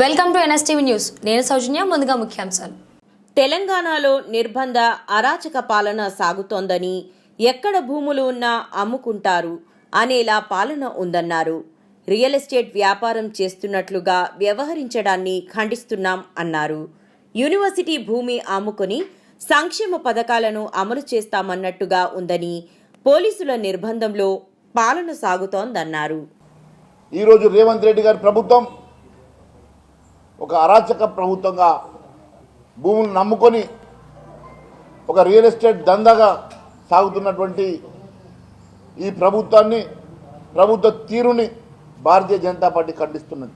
Welcome to NSTV news. నేను సౌజన్య ముందుగా ముఖ్యాంశాలు. తెలంగాణలో నిర్బంధ అరాచక పాలన సాగుతోందని ఎక్కడ భూములు ఉన్నా అమ్ముకుంటారు అనేలా పాలన ఉందన్నారు. రియల్ ఎస్టేట్ వ్యాపారం చేస్తున్నట్లుగా వ్యవహరించడాన్ని ఖండిస్తున్నాం అన్నారు. యూనివర్సిటీ భూమి అమ్ముకుని సంక్షేమ పథకాలను అమలు చేస్తామన్నట్టుగా ఉందని పోలీసుల నిర్బంధంలో పాలన సాగుతోందన్నారు. ఈరోజు రేవంత్ రెడ్డి గారి ప్రభుత్వం ఒక అరాచక ప్రభుత్వంగా భూములు నమ్ముకొని ఒక రియల్ ఎస్టేట్ దందాగా సాగుతున్నటువంటి ఈ ప్రభుత్వాన్ని ప్రభుత్వ తీరుని భారతీయ జనతా పార్టీ ఖండిస్తున్నది.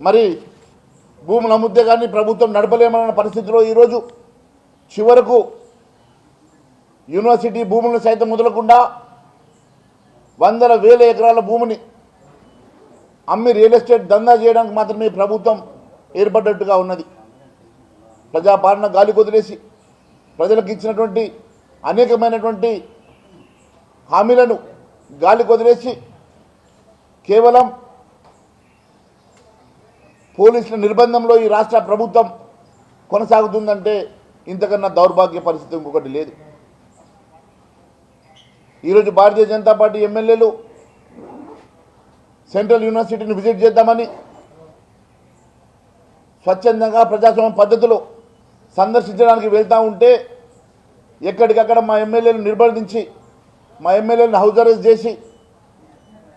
మరి భూములు అమ్ముతే కానీ ప్రభుత్వం నడపలేమన్న పరిస్థితిలో ఈరోజు చివరకు యూనివర్సిటీ భూములను సైతం మొదలకుండా వందల వేల ఎకరాల భూమిని అమ్మి రియల్ ఎస్టేట్ దందా చేయడానికి మాత్రమే ప్రభుత్వం ఏర్పడ్డట్టుగా ఉన్నది. ప్రజాపాలన గాలి కొదిలేసి ప్రజలకు ఇచ్చినటువంటి అనేకమైనటువంటి హామీలను గాలి కొదిలేసి కేవలం పోలీసుల నిర్బంధంలో ఈ రాష్ట్ర ప్రభుత్వం కొనసాగుతుందంటే ఇంతకన్నా దౌర్భాగ్య పరిస్థితి ఇంకొకటి లేదు. ఈరోజు భారతీయ జనతా పార్టీ ఎమ్మెల్యేలు సెంట్రల్ యూనివర్సిటీని విజిట్ చేద్దామని స్వచ్ఛందంగా ప్రజాస్వామ్య పద్ధతిలో సందర్శించడానికి వెళ్తూ ఉంటే ఎక్కడికక్కడ మా ఎమ్మెల్యేలు నిర్బంధించి మా ఎమ్మెల్యేలను హౌస్ అరెస్ట్ చేసి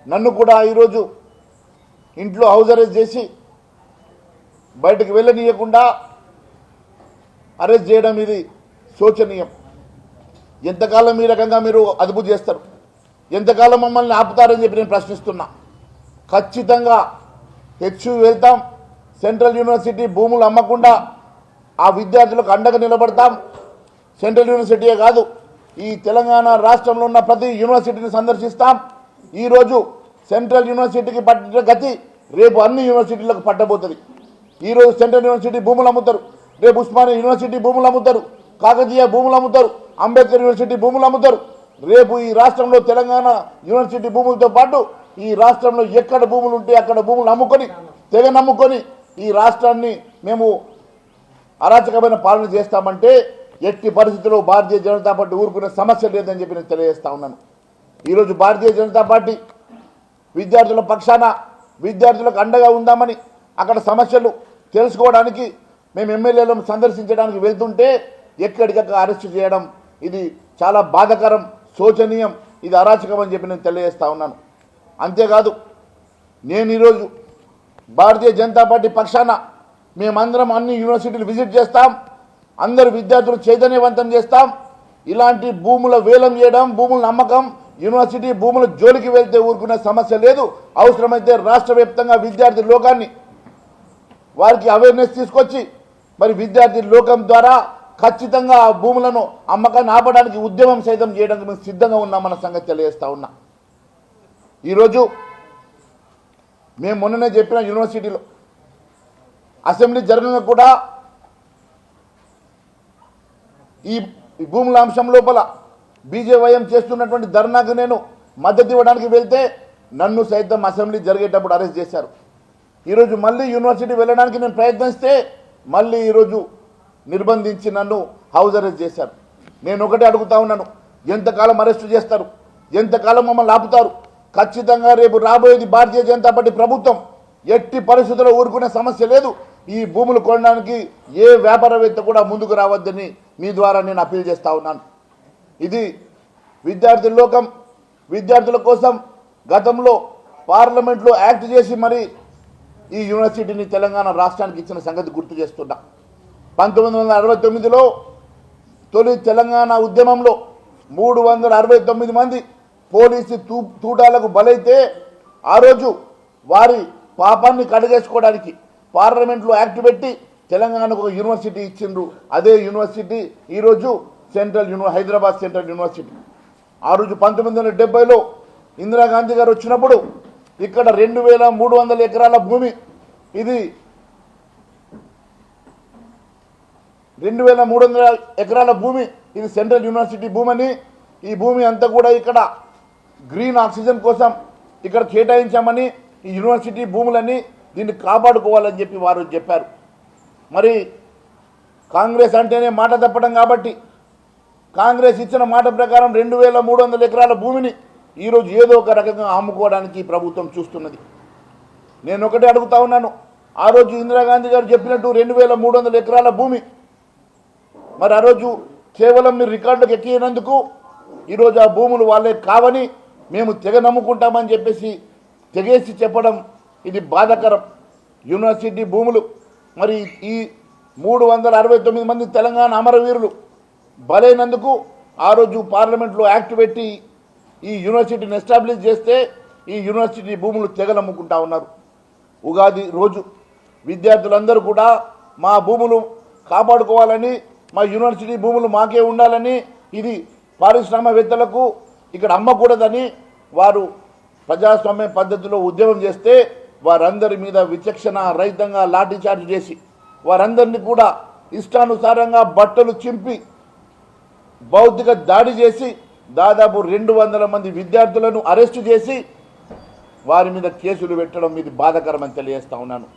నన్ను కూడా ఈరోజు ఇంట్లో హౌస్ అరెస్ట్ చేసి బయటకు వెళ్ళనీయకుండా అరెస్ట్ చేయడం ఇది శోచనీయం. ఎంతకాలం ఈ రకంగా మీరు అదుపు చేస్తారు? ఎంతకాలం మమ్మల్ని ఆపుతారని చెప్పి నేను ప్రశ్నిస్తున్నా. ఖచ్చితంగా హెచ్చు వెళ్తాం. సెంట్రల్ యూనివర్సిటీ భూములు అమ్మకుండా ఆ విద్యార్థులకు అండగా నిలబడతాం. సెంట్రల్ యూనివర్సిటీయే కాదు ఈ తెలంగాణ రాష్ట్రంలో ఉన్న ప్రతి యూనివర్సిటీని సందర్శిస్తాం. ఈరోజు సెంట్రల్ యూనివర్సిటీకి పట్టిన గతి రేపు అన్ని యూనివర్సిటీలకు పట్టబోతుంది. ఈరోజు సెంట్రల్ యూనివర్సిటీ భూములు అమ్ముతారు. రేపు ఉస్మానియా యూనివర్సిటీ భూములు అమ్ముతారు. కాకతీయ భూములు అమ్ముతారు. అంబేద్కర్ యూనివర్సిటీ భూములు అమ్ముతారు. రేపు ఈ రాష్ట్రంలో తెలంగాణ యూనివర్సిటీ భూములతో పాటు ఈ రాష్ట్రంలో ఎక్కడ భూములు ఉంటే అక్కడ భూములు నమ్ముకొని తెగ నమ్ముకొని ఈ రాష్ట్రాన్ని మేము అరాచకమైన పాలన చేస్తామంటే ఎట్టి పరిస్థితుల్లో భారతీయ జనతా పార్టీ ఊరుకునే సమస్య లేదని చెప్పి నేను తెలియజేస్తా ఉన్నాను. ఈరోజు భారతీయ జనతా పార్టీ విద్యార్థుల పక్షాన విద్యార్థులకు అండగా ఉందామని అక్కడ సమస్యలు తెలుసుకోవడానికి మేము ఎమ్మెల్యేలను సందర్శించడానికి వెళ్తుంటే ఎక్కడికక్కడ అరెస్ట్ చేయడం ఇది చాలా బాధకరం శోచనీయం ఇది అరాచకం అని చెప్పి నేను తెలియజేస్తా ఉన్నాను. అంతేకాదు నేను ఈరోజు భారతీయ జనతా పార్టీ పక్షాన మేమందరం అన్ని యూనివర్సిటీలు విజిట్ చేస్తాం అందరు విద్యార్థులు చైతన్యవంతం చేస్తాం. ఇలాంటి భూముల వేలం చేయడం భూముల నమ్మకం యూనివర్సిటీ భూముల జోలికి వెళ్తే ఊరుకునే సమస్య లేదు. అవసరమైతే రాష్ట్ర వ్యాప్తంగా విద్యార్థి లోకాన్ని వారికి అవేర్నెస్ తీసుకొచ్చి మరి విద్యార్థి లోకం ద్వారా ఖచ్చితంగా ఆ భూములను అమ్మకాన్ని ఆపడానికి ఉద్యమం సైతం చేయడానికి మేము సిద్ధంగా ఉన్నామన్న సంగతి తెలియజేస్తా ఉన్నా. ఈరోజు మేము మొన్ననే చెప్పిన యూనివర్సిటీలో అసెంబ్లీ జరిగిన కూడా ఈ భూముల అంశం లోపల బీజేవైఎం చేస్తున్నటువంటి ధర్నాకు నేను మద్దతు ఇవ్వడానికి వెళ్తే నన్ను సైతం అసెంబ్లీ జరిగేటప్పుడు అరెస్ట్ చేశారు. ఈరోజు మళ్ళీ యూనివర్సిటీ వెళ్ళడానికి నేను ప్రయత్నిస్తే మళ్ళీ ఈరోజు నిర్బంధించి నన్ను హౌస్ అరెస్ట్ చేశారు. నేను ఒకటే అడుగుతా ఉన్నాను ఎంతకాలం అరెస్ట్ చేస్తారు? ఎంతకాలం మమ్మల్ని ఆపుతారు? ఖచ్చితంగా రేపు రాబోయేది భారతీయ జనతా పార్టీ ప్రభుత్వం ఎట్టి పరిస్థితుల్లో ఊరుకునే సమస్య లేదు. ఈ భూములు కొనడానికి ఏ వ్యాపారవేత్త కూడా ముందుకు రావద్దని మీ ద్వారా నేను అప్పీల్ చేస్తా ఉన్నాను. ఇది విద్యార్థి లోకం విద్యార్థుల కోసం గతంలో పార్లమెంట్లో యాక్ట్ చేసి మరి ఈ యూనివర్సిటీని తెలంగాణ రాష్ట్రానికి ఇచ్చిన సంగతి గుర్తు చేస్తున్నా. పంతొమ్మిది వందల అరవై తొమ్మిదిలో తొలి తెలంగాణ ఉద్యమంలో మూడు వందల అరవై తొమ్మిది మంది పోలీసు తూ తూటాలకు బలైతే ఆ రోజు వారి పాపాన్ని కడగేసుకోవడానికి పార్లమెంట్లో యాక్ట్ పెట్టి తెలంగాణకు ఒక యూనివర్సిటీ ఇచ్చిండ్రు. అదే యూనివర్సిటీ ఈరోజు central uni Hyderabad central university. ఆ రోజు పంతొమ్మిది వందల డెబ్బైలో ఇందిరాగాంధీ గారు వచ్చినప్పుడు ఇక్కడ రెండు వేల మూడు వందల ఎకరాల భూమి ఇది రెండు వేల మూడు వందల ఎకరాల భూమి ఇది సెంట్రల్ యూనివర్సిటీ భూమని ఈ భూమి అంతా కూడా ఇక్కడ గ్రీన్ ఆక్సిజన్ కోసం ఇక్కడ కేటాయించామని ఈ యూనివర్సిటీ భూములని దీన్ని కాపాడుకోవాలని చెప్పి వారు చెప్పారు. మరి కాంగ్రెస్ అంటేనే మాట తప్పడం కాబట్టి కాంగ్రెస్ ఇచ్చిన మాట ప్రకారం రెండు వేల మూడు వందల ఎకరాల భూమిని ఈరోజు ఏదో ఒక రకంగా అమ్ముకోవడానికి ప్రభుత్వం చూస్తున్నది. నేను ఒకటే అడుగుతా ఉన్నాను. ఆ రోజు ఇందిరాగాంధీ గారు చెప్పినట్టు రెండు వేల మూడు వందల ఎకరాల భూమి మరి ఆ రోజు కేవలం మీరు రికార్డులకు ఎక్కినందుకు ఈరోజు ఆ భూములు వాళ్ళే కావని మేము తెగ నమ్ముకుంటామని చెప్పేసి తెగేసి చెప్పడం ఇది బాధాకరం. యూనివర్సిటీ భూములు మరి ఈ మూడు వందల అరవై తొమ్మిది మంది తెలంగాణ అమరవీరులు బలైనందుకు ఆ రోజు పార్లమెంట్లో యాక్ట్ పెట్టి ఈ యూనివర్సిటీని ఎస్టాబ్లిష్ చేస్తే ఈ యూనివర్సిటీ భూములు తెగలమ్ముకుంటా ఉన్నారు. ఉగాది రోజు విద్యార్థులందరూ కూడా మా భూములు కాపాడుకోవాలని మా యూనివర్సిటీ భూములు మాకే ఉండాలని ఇది పారిశ్రామికవేత్తలకు ఇక్కడ అమ్మకూడదని వారు ప్రజాస్వామ్య పద్ధతిలో ఉద్యమం చేస్తే వారందరి మీద విచక్షణ రహితంగా లాఠీచార్జ్ చేసి వారందరినీ కూడా ఇష్టానుసారంగా బట్టలు చింపి భౌతిక దాడి చేసి దాదాపు రెండు వందల మంది విద్యార్థులను అరెస్టు చేసి వారి మీద కేసులు పెట్టడం ఇది బాధకరమని తెలియజేస్తా ఉన్నాను.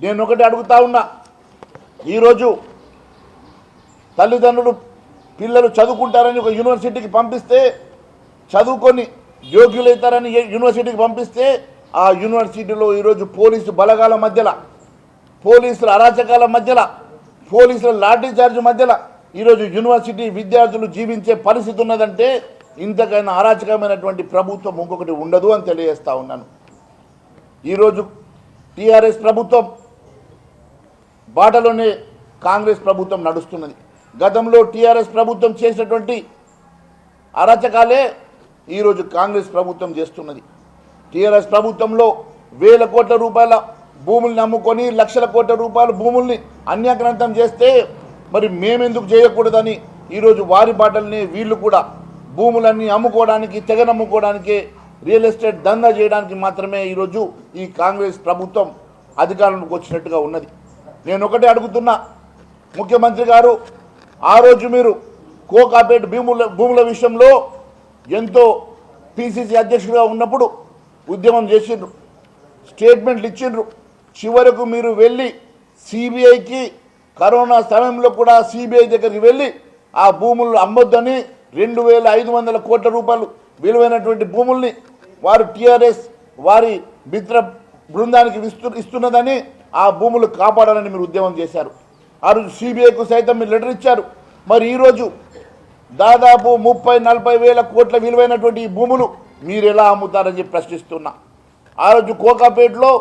నేను ఒకటి అడుగుతా ఉన్నా ఈరోజు తల్లిదండ్రులు పిల్లలు చదువుకుంటారని ఒక యూనివర్సిటీకి పంపిస్తే చదువుకొని యోగ్యులైతారని యూనివర్సిటీకి పంపిస్తే ఆ యూనివర్సిటీలో ఈరోజు పోలీసు బలగాల మధ్యలో పోలీసుల అరాచకాల మధ్యలో పోలీసుల లాఠీ చార్జ్ మధ్యలో ఈరోజు యూనివర్సిటీ విద్యార్థులు జీవించే పరిస్థితి ఉన్నదంటే ఇంతకైనా అరాచకమైనటువంటి ప్రభుత్వం ఇంకొకటి ఉండదు అని తెలియజేస్తా ఉన్నాను. ఈరోజు టీఆర్ఎస్ ప్రభుత్వం బాటలోనే కాంగ్రెస్ ప్రభుత్వం నడుస్తున్నది. గతంలో టీఆర్ఎస్ ప్రభుత్వం చేసినటువంటి అరాచకాలే ఈరోజు కాంగ్రెస్ ప్రభుత్వం చేస్తున్నది. టీఆర్ఎస్ ప్రభుత్వంలో వేల కోట్ల రూపాయల భూముల్ని అమ్ముకొని లక్షల కోట్ల రూపాయల భూముల్ని అన్యాక్రాంతం చేస్తే మరి మేమెందుకు చేయకూడదని ఈరోజు వారి బాటల్ని వీళ్ళు కూడా భూములన్నీ అమ్ముకోవడానికి తెగనమ్ముకోవడానికి రియల్ ఎస్టేట్ దందా చేయడానికి మాత్రమే ఈరోజు ఈ కాంగ్రెస్ ప్రభుత్వం అధికారంలోకి వచ్చినట్టుగా ఉన్నది. నేను ఒకటే అడుగుతున్నా ముఖ్యమంత్రి గారు ఆ రోజు మీరు కోకాపేట భూముల భూముల విషయంలో ఎంతో పిసిసి అధ్యక్షుడిగా ఉన్నప్పుడు ఉద్యమం చేసిండ్రు. స్టేట్మెంట్లు ఇచ్చిండ్రు. చివరకు మీరు వెళ్ళి సిబిఐకి కరోనా సమయంలో కూడా సిబిఐ దగ్గరికి వెళ్ళి ఆ భూములు అమ్మొద్దని రెండు వేల ఐదు వందల కోట్ల రూపాయలు విలువైనటువంటి భూముల్ని వారు టీఆర్ఎస్ వారి మిత్ర బృందానికి ఇస్తు ఇస్తున్నదని ఆ భూములు కాపాడాలని మీరు ఉద్యమం చేశారు. ఆ రోజు సిబిఐకు సైతం మీరు లెటర్ ఇచ్చారు. మరి ఈరోజు దాదాపు ముప్పై నలభై వేల కోట్ల విలువైనటువంటి ఈ భూములు మీరు ఎలా అమ్ముతారని చెప్పి ప్రశ్నిస్తున్నా. ఆ రోజు కోకాపేటలో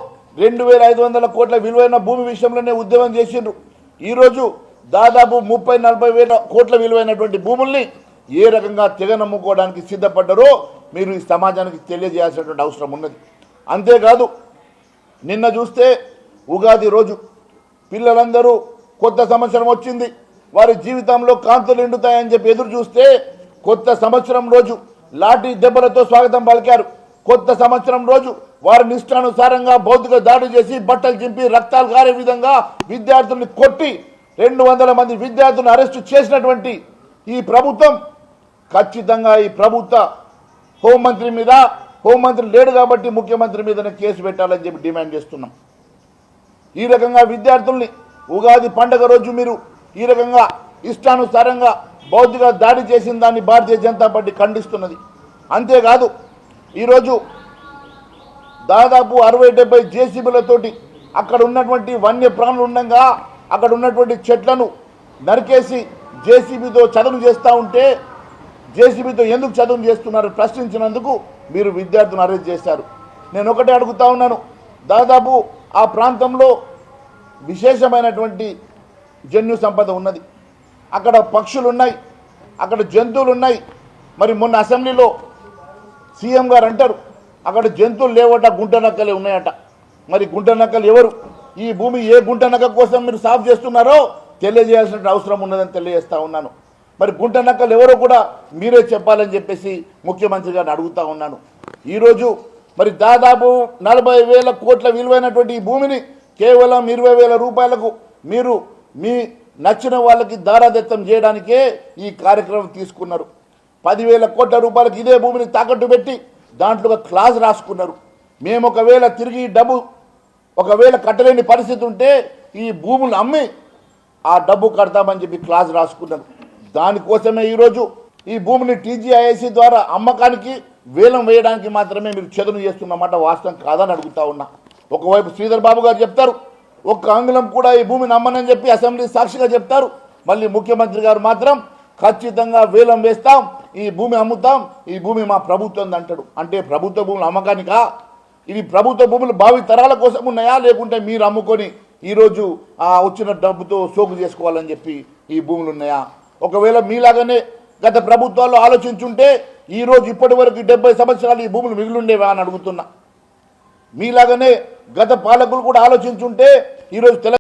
రెండు వేల ఐదు వందల కోట్ల విలువైన భూమి విషయంలోనే ఉద్యమం చేసిండ్రు. ఈరోజు దాదాపు ముప్పై నలభై వేల కోట్ల విలువైనటువంటి భూముల్ని ఏ రకంగా తెగనమ్ముకోవడానికి సిద్ధపడ్డారో మీరు ఈ సమాజానికి తెలియజేయాల్సినటువంటి అవసరం ఉన్నది. అంతేకాదు నిన్న చూస్తే ఉగాది రోజు పిల్లలందరూ కొత్త సంవత్సరం వచ్చింది. వారి జీవితంలో కాంతులు నిండుతాయని చెప్పి ఎదురు చూస్తే కొత్త సంవత్సరం రోజు లాఠీ దెబ్బలతో స్వాగతం పలికారు. కొత్త సంవత్సరం రోజు వారి నిష్టానుసారంగా భౌతిక దాడి చేసి బట్టలు చింపి రక్తాలు కారే విధంగా విద్యార్థుల్ని కొట్టి రెండు వందల మంది విద్యార్థులను అరెస్టు చేసినటువంటి ఈ ప్రభుత్వం ఖచ్చితంగా ఈ ప్రభుత్వ హోంమంత్రి మీద హోంమంత్రి లేడు కాబట్టి ముఖ్యమంత్రి మీదనే కేసు పెట్టాలని చెప్పి డిమాండ్ చేస్తున్నాం. ఈ రకంగా విద్యార్థుల్ని ఉగాది పండగ రోజు మీరు ఈ రకంగా ఇష్టానుసారంగా బౌద్ధిక దాడి చేసిన దాన్ని భారతీయ జనతా పార్టీ ఖండిస్తున్నది. అంతేకాదు ఈరోజు దాదాపు అరవై డెబ్బై జేసీబీలతోటి అక్కడ ఉన్నటువంటి వన్య ప్రాణులు ఉండగా అక్కడ ఉన్నటువంటి చెట్లను నరికేసి జేసీబీతో చదును చేస్తూ ఉంటే జేసీబీతో ఎందుకు చదువు చేస్తున్నారు ప్రశ్నించినందుకు మీరు విద్యార్థులను అరెస్ట్ చేశారు. నేను ఒకటే అడుగుతా ఉన్నాను. దాదాపు ఆ ప్రాంతంలో విశేషమైనటువంటి జన్యు సంపద ఉన్నది. అక్కడ పక్షులు ఉన్నాయి అక్కడ జంతువులు ఉన్నాయి మరి మొన్న అసెంబ్లీలో సీఎం గారు అంటారు అక్కడ జంతువులు లేవట గుంట నక్కలే ఉన్నాయట. మరి గుంట నక్కలు ఎవరు? ఈ భూమి ఏ గుంట నక్క కోసం మీరు సాఫ్ చేస్తున్నారో తెలియజేయాల్సిన అవసరం ఉన్నదని తెలియజేస్తా ఉన్నాను. మరి గుంట నక్కలు ఎవరో కూడా మీరే చెప్పాలని చెప్పేసి ముఖ్యమంత్రి గారిని అడుగుతా ఉన్నాను. ఈరోజు మరి దాదాపు నలభై వేల కోట్ల విలువైనటువంటి ఈ భూమిని కేవలం ఇరవై వేల రూపాయలకు మీరు మీ నచ్చిన వాళ్ళకి దారాదత్తం చేయడానికే ఈ కార్యక్రమం తీసుకున్నారు. పదివేల కోట్ల రూపాయలకు ఇదే భూమిని తాకట్టు పెట్టి దాంట్లో ఒక క్లాజ్ రాసుకున్నారు. మేము ఒకవేళ తిరిగి ఈ డబ్బు ఒకవేళ కట్టలేని పరిస్థితి ఉంటే ఈ భూములు అమ్మి ఆ డబ్బు కడతామని చెప్పి క్లాజ్ రాసుకున్నారు. దానికోసమే ఈరోజు ఈ భూమిని టీజీఐఎస్సి ద్వారా అమ్మకానికి వేలం వేయడానికి మాత్రమే మీరు చదును చేస్తున్నమాట వాస్తవం కాదని అడుగుతా ఉన్నా. ఒకవైపు శ్రీధర్ బాబు గారు చెప్తారు ఒక్క ఆంగ్లం కూడా ఈ భూమిని అమ్మనని చెప్పి అసెంబ్లీ సాక్షిగా చెప్తారు. మళ్ళీ ముఖ్యమంత్రి గారు మాత్రం ఖచ్చితంగా వేలం వేస్తాం ఈ భూమి అమ్ముతాం ఈ భూమి మా ప్రభుత్వం అంటాడు. అంటే ప్రభుత్వ భూములు అమ్మకానికా? ఇవి ప్రభుత్వ భూములు భావి తరాల కోసం ఉన్నాయా? లేకుంటే మీరు అమ్ముకొని ఈరోజు ఆ వచ్చిన డబ్బుతో సోకు చేసుకోవాలని చెప్పి ఈ భూములు ఉన్నాయా? ఒకవేళ మీలాగానే గత ప్రభుత్వాలు ఆలోచించుంటే ఈరోజు ఇప్పటి వరకు డెబ్బై సంవత్సరాలు ఈ భూములు మిగిలిండేవా అని అడుగుతున్నా. మీలాగనే గత పాలకులు కూడా ఆలోచించుంటే ఈరోజు తెలంగాణ